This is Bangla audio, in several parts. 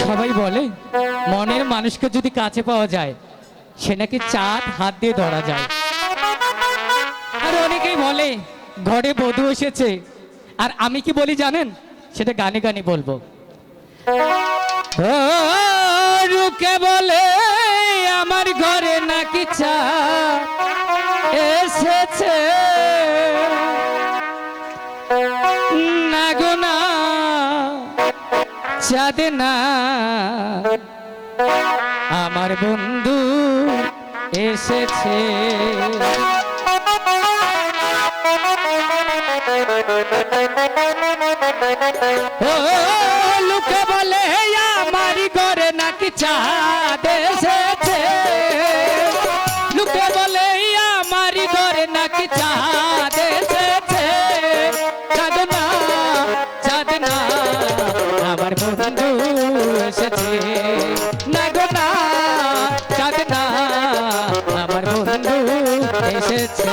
সবাই বলে, মনের মানুষকে যদি কাছে পাওয়া যায়, সে নাকি চাঁদ হাত দিয়ে ধরা যায়। আর অনেকেই বলে, ঘরে বধু এসেছে। আর আমি কি বলি জানেন? সেটা গানে গানে বলব। রুকে বলে, আমার ঘরে নাকি চা এসেছে? চাঁদ না। আমার বন্ধু এসেছে। ও, লোকে বলে আমার ঘরে নাকি চাঁদ এসেছে? লোকে বলে আমার ঘরে নাকি চাঁদ চাঁদ না আমার বন্ধু এসেছে।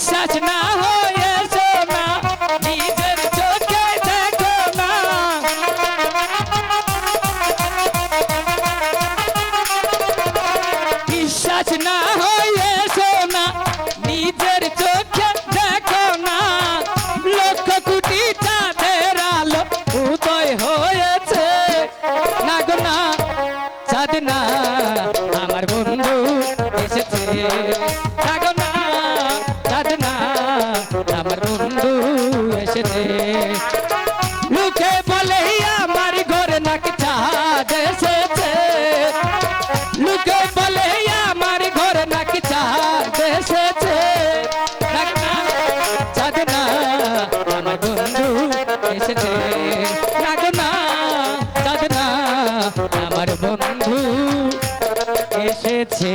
বিশ্বাস না হয়ে না নিজের চোখে দেখো না। বিশ্বাস না হয়ে না নিজের চোখে দেখো না। লক্ষ কোটি চাঁদের আলো উদয় হয়েছে। না গো না, চাঁদ না আমার বন্ধু এসেছে।